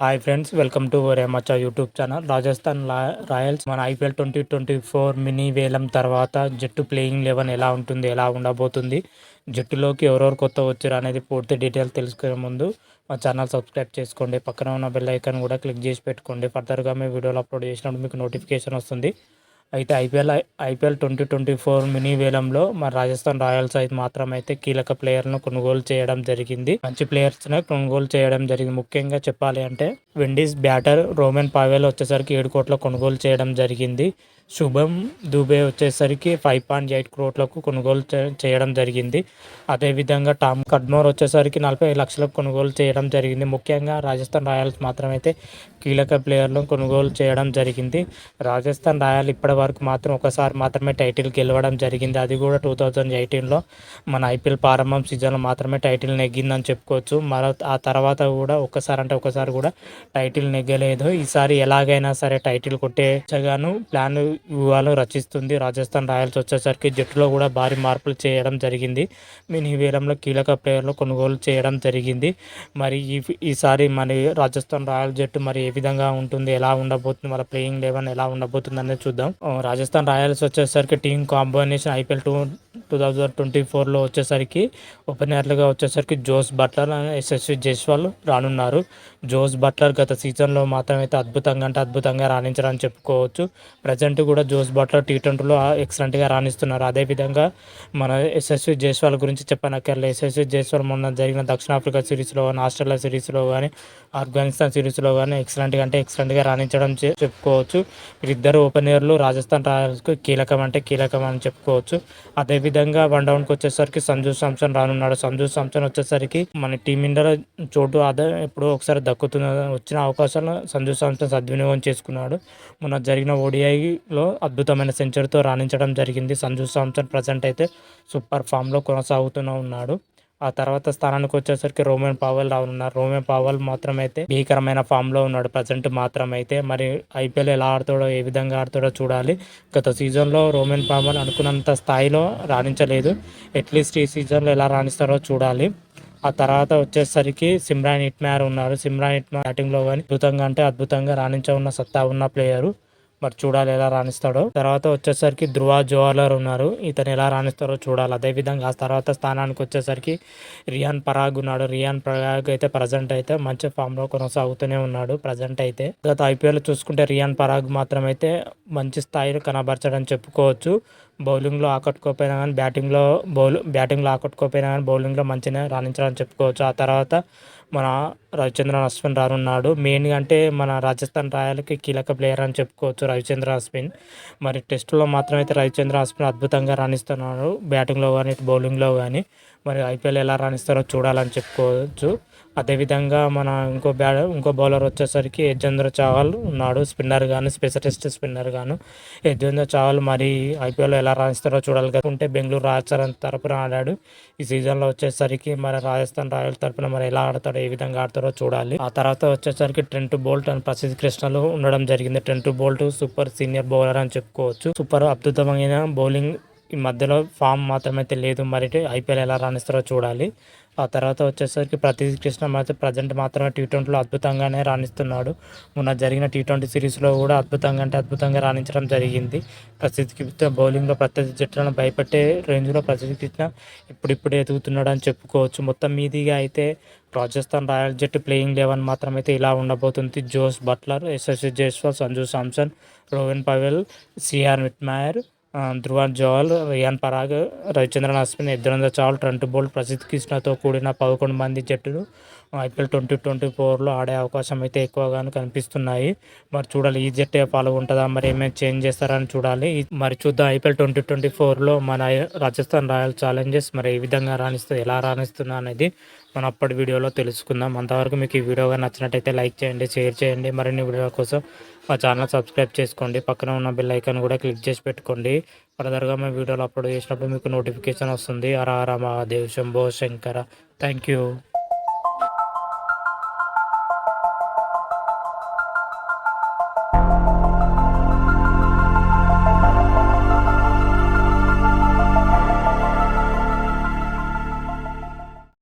Hi friends welcome to రేమచ్చా YouTube channel Rajasthan Royals మన IPL twenty twenty four mini వేలం తర్వాత జట్టు ప్లేయింగ్ లెవెన్ ఎలా ఉంటుంది ఎలా ఉండబోతుంది జట్టులోకి ఎవరెవరు కొత్త వచ్చారు అనేది పూర్తి డీటెయిల్ తెలుసుకునే ముందు మా ఛానల్ సబ్స్క్రైబ్ చేసుకోండి. పక్కన ఉన్న బెల్ ఐకాన్ కూడా క్లిక్ చేసి పెట్టుకోండి. ఫర్దర్గా మేము వీడియోలు అప్లోడ్ చేసినప్పుడు మీకు నోటిఫికేషన్ వస్తుంది. అయితే IPL IPL twenty twenty four mini వేలంలో మన రాజస్థాన్ రాయల్స్ అయితే మాత్రం అయితే కీలక ప్లేయర్ను కొనుగోలు చేయడం జరిగింది. మంచి ప్లేయర్స్ను కొనుగోలు చేయడం జరిగింది. ముఖ్యంగా చెప్పాలి అంటే విండీస్ బ్యాటర్ రోమన్ పావెల్ వచ్చేసరికి ఏడు కోట్ల కొనుగోలు చేయడం జరిగింది. శుభం దుబే వచ్చేసరికి ఫైవ్ పాయింట్ ఎయిట్ కోట్లకు కొనుగోలు చే- చేయడం జరిగింది. అదేవిధంగా టామ్ కడ్మోర్ వచ్చేసరికి నలభై లక్షలకు కొనుగోలు చేయడం జరిగింది. ముఖ్యంగా రాజస్థాన్ రాయల్స్ మాత్రమైతే కీలక ప్లేయర్లను కొనుగోలు చేయడం జరిగింది. రాజస్థాన్ రాయల్ ఇప్పటి వరకు మాత్రం ఒకసారి మాత్రమే టైటిల్ గెలవడం జరిగింది. అది కూడా టూ థౌజండ్ ఎయిటీన్లో మన ఐపీఎల్ ప్రారంభం సీజన్లో మాత్రమే టైటిల్ నెగ్గిందని చెప్పుకోవచ్చు. మరో ఆ తర్వాత కూడా ఒకసారి అంటే ఒకసారి కూడా టైటిల్ నెగ్గలేదు. ఈసారి ఎలాగైనా సరే టైటిల్ కొట్టేగాను ప్లాన్ వ్యూహాలు రచిస్తుంది. రాజస్థాన్ రాయల్స్ వచ్చేసరికి జట్టులో కూడా భారీ మార్పులు చేయడం జరిగింది. మినీ వేలంలో కీలక ప్లేయర్లు కొనుగోలు చేయడం జరిగింది. మరి ఈ ఈసారి మరి రాజస్థాన్ రాయల్ జట్టు మరి ఏ విధంగా ఉంటుంది? ఎలా ఉండబోతుంది? వాళ్ళ ప్లేయింగ్ లెవెన్ ఎలా ఉండబోతుంది అనేది చూద్దాం రాజస్థాన్ రాయల్స్ వచ్చేసరికి team combination IPL two two thousand twenty ఫోర్లో వచ్చేసరికి ఓపెనర్లుగా వచ్చేసరికి జోస్ బట్లర్ ఎస్ఎస్వి జైస్వాల్ రానున్నారు. జోస్ బట్లర్ గత సీజన్లో మాత్రం అయితే అద్భుతంగా అంటే అద్భుతంగా రాణించారని చెప్పుకోవచ్చు. ప్రజెంట్ కూడా జోస్ బట్లర్ టీ ట్వంటీలో ఎక్సలెంట్గా రాణిస్తున్నారు. అదేవిధంగా మన ఎస్ఎస్వి జైస్వాల్ గురించి చెప్పనక్కర్లే ఎస్ఎస్వి జైస్వాల్ మొన్న జరిగిన దక్షిణాఫ్రికా సిరీస్లో కానీ ఆస్ట్రేలియా సిరీస్లో కానీ ఆఫ్ఘనిస్తాన్ సిరీస్లో కానీ ఎక్సలెంట్గా అంటే ఎక్సలెంట్గా రాణించడం చెప్పుకోవచ్చు. వీరిద్దరు ఓపెనర్లు రాజస్థాన్ రాయల్స్కు కీలకం అంటే కీలకం అని చెప్పుకోవచ్చు. అదే విధంగా వన్ డౌన్కి వచ్చేసరికి సంజు సామ్సన్ రానున్నాడు. సంజు సామ్సన్ వచ్చేసరికి మన టీమిండియాలో చోటు అదే ఎప్పుడో ఒకసారి దక్కుతున్న వచ్చిన అవకాశాలను సంజు సామ్సన్ సద్వినియోగం చేసుకున్నాడు. మొన్న జరిగిన ఓడిఐలో అద్భుతమైన సెంచరీతో రాణించడం జరిగింది. సంజు సామ్సన్ ప్రజెంట్ అయితే సూపర్ ఫామ్లో కొనసాగుతూనే ఉన్నాడు. ఆ తర్వాత స్థానానికి వచ్చేసరికి రోమన్ పావల్ రానున్నారు రోమన్ పావల్ మాత్రం అయితే భీకరమైన ఫామ్లో ఉన్నాడు. ప్రజెంట్ మాత్రం అయితే మరి ఐపీఎల్ ఎలా ఆడుతాడో ఏ విధంగా ఆడుతాడో చూడాలి. గత సీజన్లో రోమన్ పావల్ అనుకున్నంత స్థాయిలో రాణించలేదు. అట్లీస్ట్ ఈ సీజన్లో ఎలా రాణిస్తారో చూడాలి. ఆ తర్వాత వచ్చేసరికి సిమ్రాన్ ఇట్మార్ ఉన్నారు. సిమ్రాన్ ఇట్మార్ బ్యాటింగ్లో కానీ అద్భుతంగా అంటే అద్భుతంగా రాణించ ఉన్న సత్తా ఉన్న ప్లేయరు మరి చూడాలి ఎలా రాణిస్తాడో. తర్వాత వచ్చేసరికి ధృవ జోహర్లర్ ఉన్నారు. ఇతను ఎలా రాణిస్తారో చూడాలి. అదేవిధంగా ఆ తర్వాత స్థానానికి వచ్చేసరికి రియాన్ పరాగ్ ఉన్నాడు. రియాన్ పరాగ్ అయితే ప్రజెంట్ అయితే మంచి ఫామ్లో కొనసాగుతూనే ఉన్నాడు. ప్రజెంట్ అయితే గత ఐపీఎల్ చూసుకుంటే రియాన్ పరాగ్ మాత్రం అయితే మంచి స్థాయిలో కనబరచడం చెప్పుకోవచ్చు. బౌలింగ్లో ఆకట్టుకోపోయినా కానీ బ్యాటింగ్లో బౌల్ బ్యాటింగ్లో ఆకట్టుకోపోయినా కానీ బౌలింగ్లో మంచిగా రాణించాలని చెప్పుకోవచ్చు. ఆ తర్వాత మన రవిచంద్రన్ అశ్విన్ రానున్నాడు. మెయిన్గా అంటే మన రాజస్థాన్ రాయల్కి కీలక ప్లేయర్ అని చెప్పుకోవచ్చు రవిచంద్ర అశ్విన్. మరి టెస్టులో మాత్రం అయితే రవిచంద్ర అశ్విన్ అద్భుతంగా రాణిస్తున్నాడు. బ్యాటింగ్లో కానీ బౌలింగ్లో కానీ మరి ఐపీఎల్ ఎలా రాణిస్తారో చూడాలని చెప్పుకోవచ్చు. అదేవిధంగా మన ఇంకో బ్యాట్ ఇంకో బౌలర్ వచ్చేసరికి యజ్వేంద్ర చావల్ ఉన్నాడు స్పిన్నర్ గాను స్పెషలిస్ట్ స్పిన్నర్ గాను. యజ్వేంద్ర చావల్ మరి ఐపీఎల్ ఎలా రాణిస్తారో చూడాలి కదా. ఉంటే బెంగళూరు రాజస్థాన్ తరపున ఆడాడు. ఈ సీజన్లో వచ్చేసరికి మరి రాజస్థాన్ రాయల్ తరపున మరి ఎలా ఆడతాడో ఏ విధంగా ఆడతారో చూడాలి. ఆ తర్వాత వచ్చేసరికి ట్రెంట్ బోల్ట్ అని ప్రసిద్ధ కృష్ణలు ఉండడం జరిగింది. Trent Boult super senior bowler అని చెప్పుకోవచ్చు. సూపర్ అద్భుతమైన బౌలింగ్ ఈ మధ్యలో ఫామ్ మాత్రం అయితే లేదు. మరి ఐపీఎల్ ఎలా రాణిస్తారో చూడాలి. ఆ తర్వాత వచ్చేసరికి ప్రతి కృష్ణ మాత్రం ప్రజెంట్ మాత్రమే టీ ట్వంటీలో అద్భుతంగానే రాణిస్తున్నాడు. మొన్న జరిగిన టీ ట్వంటీ సిరీస్లో కూడా అద్భుతంగా అంటే అద్భుతంగా రాణించడం జరిగింది. ప్రసిద్ధి కృష్ణ బౌలింగ్లో ప్రత్యర్థి జట్లను భయపెట్టే రేంజ్లో ప్రసిద్ధి కృష్ణ ఇప్పుడిప్పుడే ఎదుగుతున్నాడు అని చెప్పుకోవచ్చు. మొత్తం మీదిగా అయితే రాజస్థాన్ రాయల్ జట్టు ప్లేయింగ్ లెవెన్ మాత్రం అయితే ఇలా ఉండబోతుంది. Jos Buttler SS Jaiswal Sanju Samson Rovman Powell CR మిట్మాయర్ Dhruvan జోహల్ Riyan Parag Ravichandran Ashwin Yuzvendra Chahal Trent Boult Prasidh కృష్ణతో కూడిన పదకొండు మంది జట్టులు ఐపీఎల్ ట్వంటీ ట్వంటీ ఫోర్లో ఆడే అవకాశం అయితే ఎక్కువగాను కనిపిస్తున్నాయి. మరి చూడాలి ఈ జట్టే పాల్గొంటుందా మరి ఏమైనా చేంజ్ చేస్తారని చూడాలి. మరి చూద్దాం ఐపీఎల్ ట్వంటీ ట్వంటీ ఫోర్లో మన రాజస్థాన్ రాయల్ ఛాలెంజెస్ మరి ఏ విధంగా రాణిస్తుంది ఎలా రాణిస్తుందా అనేది మనం అప్పటి వీడియోలో తెలుసుకుందాం. అంతవరకు మీకు ఈ వీడియోగా నచ్చినట్టయితే లైక్ చేయండి షేర్ చేయండి. మరిన్ని వీడియోల కోసం మా ఛానల్ సబ్స్క్రైబ్ చేసుకోండి. పక్కన ఉన్న బెల్ ఐకాన్ కూడా క్లిక్ చేసి పెట్టుకోండి. ఫర్దర్గా మేము వీడియోలు అప్లోడ్ చేసినప్పుడు మీకు నోటిఫికేషన్ వస్తుంది. హర హర మహాదేవ్ శంభో శంకర. Thank you.